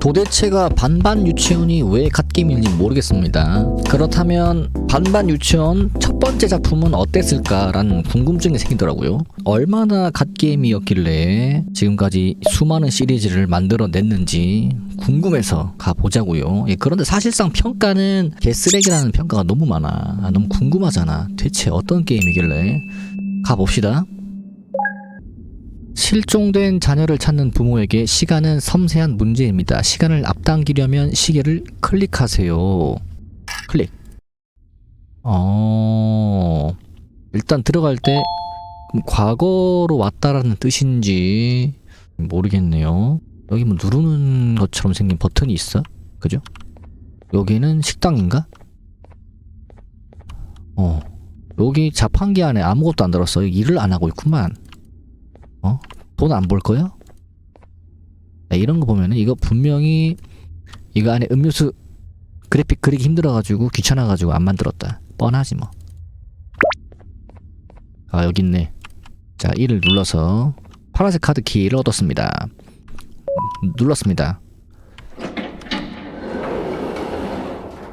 도대체가 반반 유치원이 왜 갓게임인지 모르겠습니다. 그렇다면 반반 유치원 첫 번째 작품은 어땠을까라는 궁금증이 생기더라고요. 얼마나 갓게임이었길래 지금까지 수많은 시리즈를 만들어냈는지 궁금해서 가보자고요. 예, 그런데 사실상 평가는 개쓰레기라는 평가가 너무 많아. 아, 너무 궁금하잖아. 대체 어떤 게임이길래 가봅시다. 실종된 자녀를 찾는 부모에게 시간은 섬세한 문제입니다. 시간을 앞당기려면 시계를 클릭하세요. 클릭. 어, 일단 들어갈 때 과거로 왔다라는 뜻인지 모르겠네요. 여기 뭐 누르는 것처럼 생긴 버튼이 있어? 그죠? 여기는 식당인가? 어, 여기 자판기 안에 아무것도 안 들었어. 일을 안 하고 있구만. 어? 돈안 벌 거야? 야, 이런 거 보면은 이거 분명히 이거 안에 음료수 그래픽 그리기 힘들어가지고 귀찮아가지고 안 만들었다. 뻔하지 뭐. 아 여기 있네. 자 1을 눌러서 파란색 카드 키를 얻었습니다. 음, 눌렀습니다.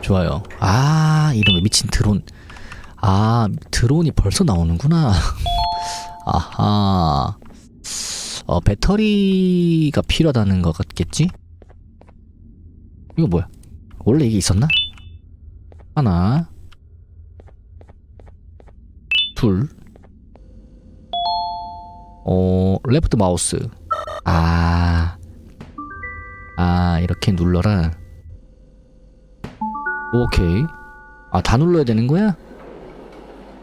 좋아요. 아거 미친 드론. 아 드론이 벌써 나오는구나. 아하. 어, 배터리가 필요하다는 것 같겠지? 이거 뭐야? 원래 이게 있었나? 하나. 둘. 어, 레프트 마우스. 아. 아, 이렇게 눌러라. 오케이. 아, 다 눌러야 되는 거야?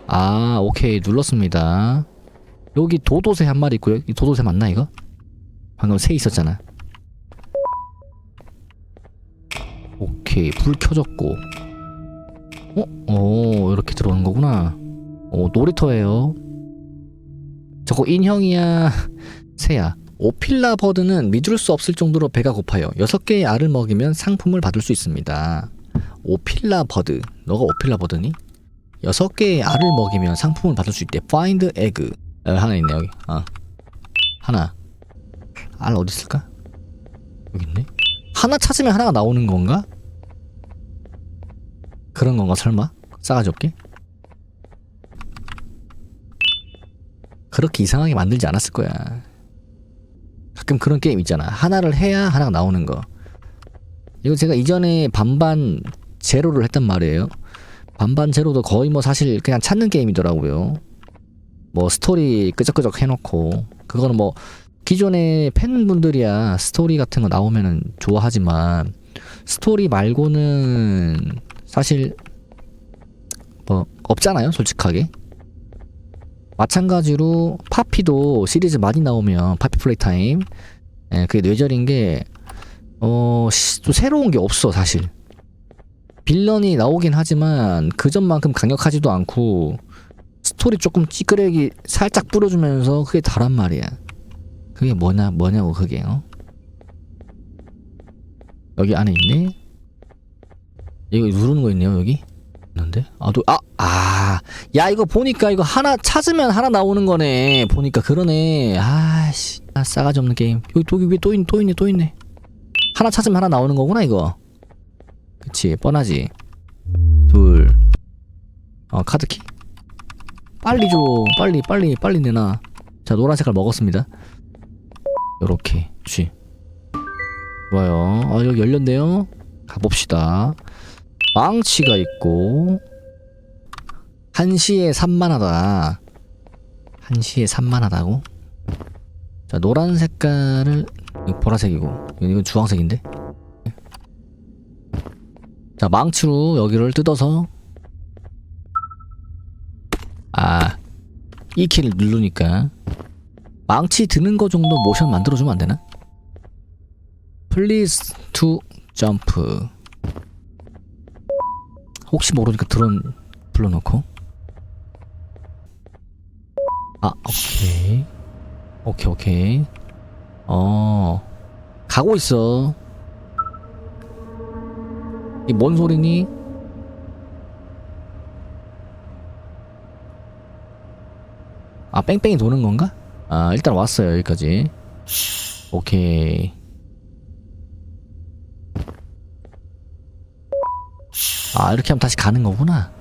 아, 오케이. 눌렀습니다. 여기 도도새 한 마리 있고요. 이 도도새 맞나 이거? 방금 새 있었잖아. 오케이 불 켜졌고. 어? 어 이렇게 들어오는 거구나. 어 놀이터예요. 저거 인형이야 새야. 오필라 버드는 믿을 수 없을 정도로 배가 고파요. 여섯 개의 알을 먹이면 상품을 받을 수 있습니다. 오필라 버드. 너가 오필라 버드니? 여섯 개의 알을 먹이면 상품을 받을 수 있대. Find egg. 어, 하나 있네 여기. 어. 하나. 알 어디 있을까? 여기 있네. 하나 찾으면 하나가 나오는 건가? 그런 건가 설마? 싸가지 없게? 그렇게 이상하게 만들지 않았을 거야. 가끔 그런 게임 있잖아. 하나를 해야 하나가 나오는 거. 이거 제가 이전에 반반 제로를 했단 말이에요. 반반 제로도 거의 뭐 사실 그냥 찾는 게임이더라고요. 뭐 스토리 끄적끄적 해놓고 그거는 뭐 기존의 팬분들이야 스토리 같은 거 나오면은 좋아하지만 스토리 말고는 사실 뭐 없잖아요 솔직하게. 마찬가지로 파피도 시리즈 많이 나오면 파피 플레이 타임. 예, 그게 뇌절인 게 어, 시- 또 새로운 게 없어 사실. 빌런이 나오긴 하지만 그 전만큼 강력하지도 않고 스토리 조금 찌끄레기 살짝 뿌려주면서 그게 다란 말이야. 그게 뭐냐 뭐냐고 그게 어? 여기 안에 있네. 이거 누르는 거 있네요 여기. 있는데 아도 아아 야 이거 보니까 이거 하나 찾으면 하나 나오는 거네. 보니까 그러네. 아씨 아, 싸가지 없는 게임. 여기 여기 위에 또 있네 또 있네 또 있네. 하나 찾으면 하나 나오는 거구나 이거. 그치 뻔하지. 둘. 어 카드키. 빨리 줘. 빨리 빨리 빨리 내놔. 자 노란 색깔 먹었습니다. 요렇게. 쥐. 좋아요. 어 여기 열렸네요. 가봅시다. 망치가 있고. 한시에 산만하다. 한시에 산만하다고? 자 노란 색깔을 보라색이고. 이건 주황색인데? 자 망치로 여기를 뜯어서 이 키를 누르니까 망치 드는 거 정도 모션 만들어주면 안 되나? Please to jump. 혹시 모르니까 드론 불러놓고. 아, 오케이. 오케이, 오케이. 어, 가고 있어. 이 뭔 소리니? 뺑뺑이 도는 건가? 아 일단 왔어요 여기까지 오케이 아 이렇게 하면 다시 가는 거구나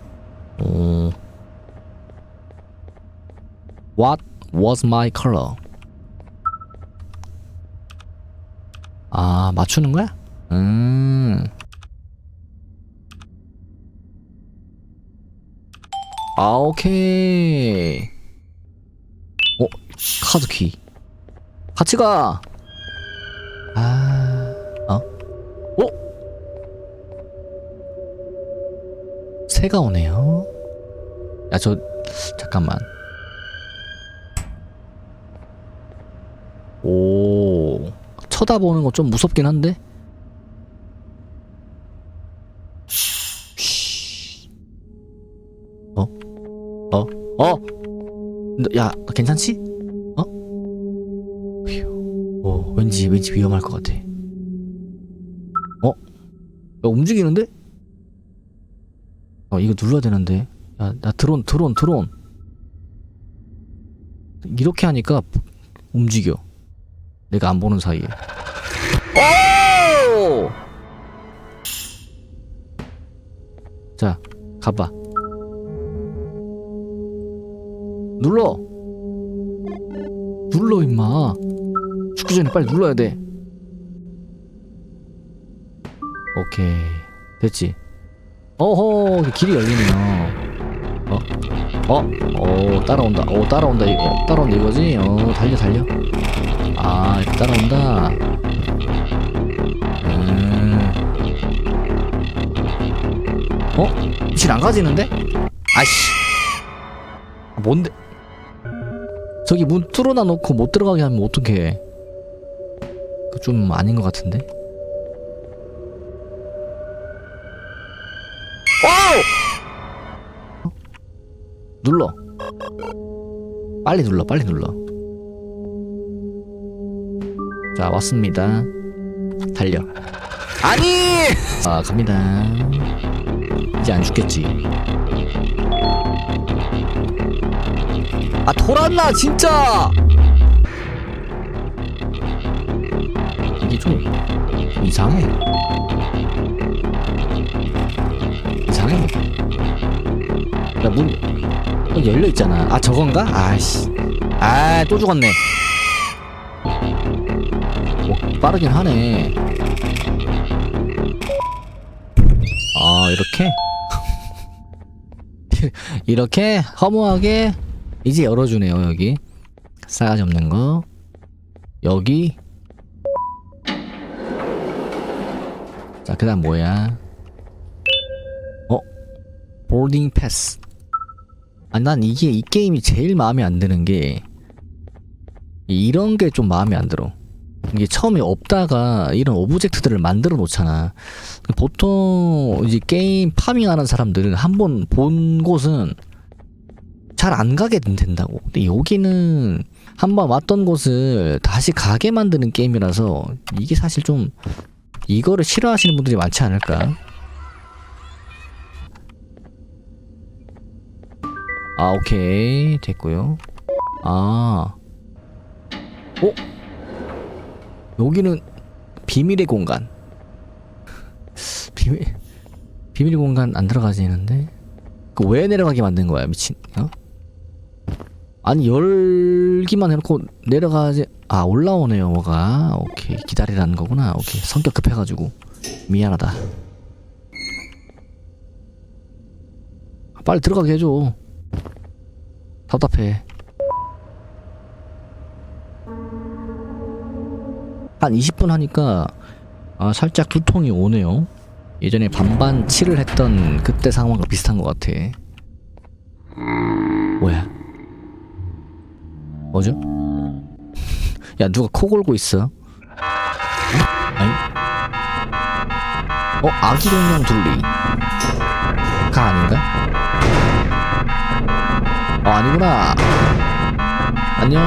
오 What was my color? 아 맞추는 거야? 음 아, 오케이. 어 카드 키. 같이 가. 아 어? 어? 새가 오네요. 야 저 잠깐만. 오 쳐다보는 거 좀 무섭긴 한데. 쉬. 어? 어? 어? 너- 야, 너 괜찮지? 왠지 왠지 위험할 것 같아. 어? 야, 움직이는데? 어, 이거 눌러야 되는데. 야, 나 드론, 드론, 드론. 이렇게 하니까 움직여. 내가 안 보는 사이에. 오! 자, 가봐. 눌러. 눌러 임마. 죽기 전에 빨리 눌러야 돼. 오케이. 됐지. 어허, 길이 열리네요. 어? 어? 어, 따라온다. 어, 따라온다. 이거. 따라온다 이거지? 어, 달려, 달려. 아, 따라온다. 음. 어? 길안 가지는데? 아이씨. 아, 뭔데? 저기 문 뚫어놔 놓고 못 들어가게 하면 어떡해. 그거 좀 아닌 것 같은데? 와우! 눌러. 빨리 눌러, 빨리 눌러. 자, 왔습니다. 달려. 아니! 아, 갑니다. 이제 안 죽겠지. 아, 돌았나, 진짜! 이게 좀 이상해. 이상해. 야, 문, 또 열려 있잖아. 아, 저건가? 아이씨. 아, 또 죽었네. 뭐, 빠르긴 하네. 아, 이렇게? 이렇게 허무하게 이제 열어주네요, 여기. 싸가지 없는 거. 여기. 자, 그 다음 뭐야? 어? 보딩 패스. 아, 난 이게 이 게임이 제일 마음에 안 드는 게 이런 게 좀 마음에 안 들어. 이게 처음에 없다가 이런 오브젝트들을 만들어 놓잖아. 보통 이제 게임 파밍하는 사람들은 한 번 본 곳은 잘 안 가게 된다고. 근데 여기는 한 번 왔던 곳을 다시 가게 만드는 게임이라서 이게 사실 좀 이거를 싫어하시는 분들이 많지 않을까? 아, 오케이. 됐고요. 아. 어? 여기는 비밀의 공간. 비밀 비밀의 공간 안 들어가지는데. 그 왜 내려가게 만든 거야, 미친. 어? 아니 열기만 해놓고 내려가지. 아 올라오네요, 뭐가. 오케이 기다리라는 거구나. 오케이 성격 급해가지고 미안하다. 빨리 들어가게 해줘. 답답해. 한 20분 하니까 아 살짝 두통이 오네요. 예전에 반반 치를 했던 그때 상황과 비슷한 것 같아. 뭐죠? 야 누가 코 골고 있어? 어? 아니? 어 아기 공룡 둘리 가 아닌가? 어 아니구나 안녕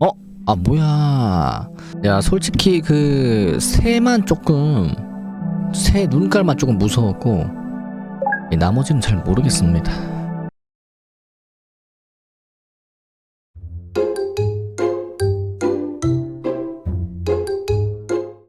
어? 아 뭐야 야 솔직히 그 새만 조금 새 눈깔만 조금 무서웠고 이 나머지는 잘 모르겠습니다